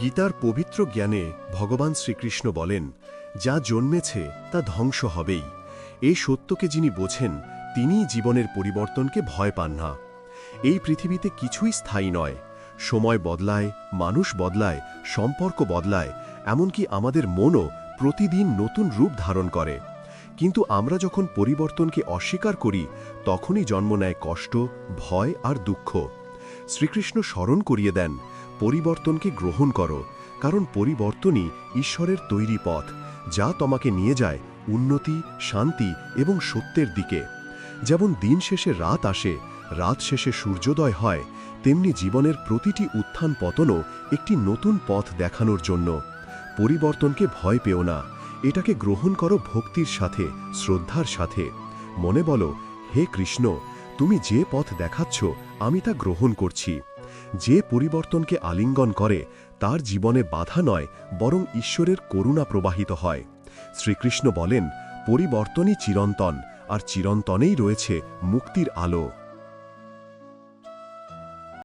গীতার পবিত্র জ্ঞানে ভগবান শ্রীকৃষ্ণ বলেন, যা জন্মেছে, তা ধ্বংস হবেই। এই সত্যকে যিনি বোঝেন, তিনিই জীবনের পরিবর্তনকে ভয় পান না। এই পৃথিবীতে কিছুই স্থায়ী নয়। সময় বদলায়, মানুষ বদলায়, সম্পর্ক বদলায়, এমনকি আমাদের মনও প্রতিদিন নতুন রূপ ধারণ করে। কিন্তু আমরা যখন পরিবর্তনকে অস্বীকার করি, তখনই জন্ম নেয় কষ্ট, ভয় আর দুঃখ। শ্রীকৃষ্ণ স্মরণ করিয়ে দেন পরিবর্তনকে গ্রহণ করো, কারণ পরিবর্তনই ঈশ্বরের তৈরি পথ, যা তোমাকে নিয়ে যায় উন্নতি, শান্তি এবং সত্যের দিকে। যেমন দিন শেষে রাত আসে, রাত শেষে সূর্যোদয় হয়, তেমনি জীবনের প্রতিটি উত্থান পতনও একটি নতুন পথ দেখানোর জন্য। পরিবর্তনকে ভয় পেও না, এটাকে গ্রহণ করো ভক্তির সাথে, শ্রদ্ধার সাথে। মনে বলো, হে কৃষ্ণ, তুমি যে পথ দেখাচ্ছ, আমি তা গ্রহণ করছি। যে পরিবর্তনকে আলিঙ্গন করে, তার জীবনে বাধা নয়, বরং ঈশ্বরের করুণা প্রবাহিত হয়। শ্রীকৃষ্ণ বলেন, পরিবর্তনই চিরন্তন, আর চিরন্তনেই রয়েছে মুক্তির আলো।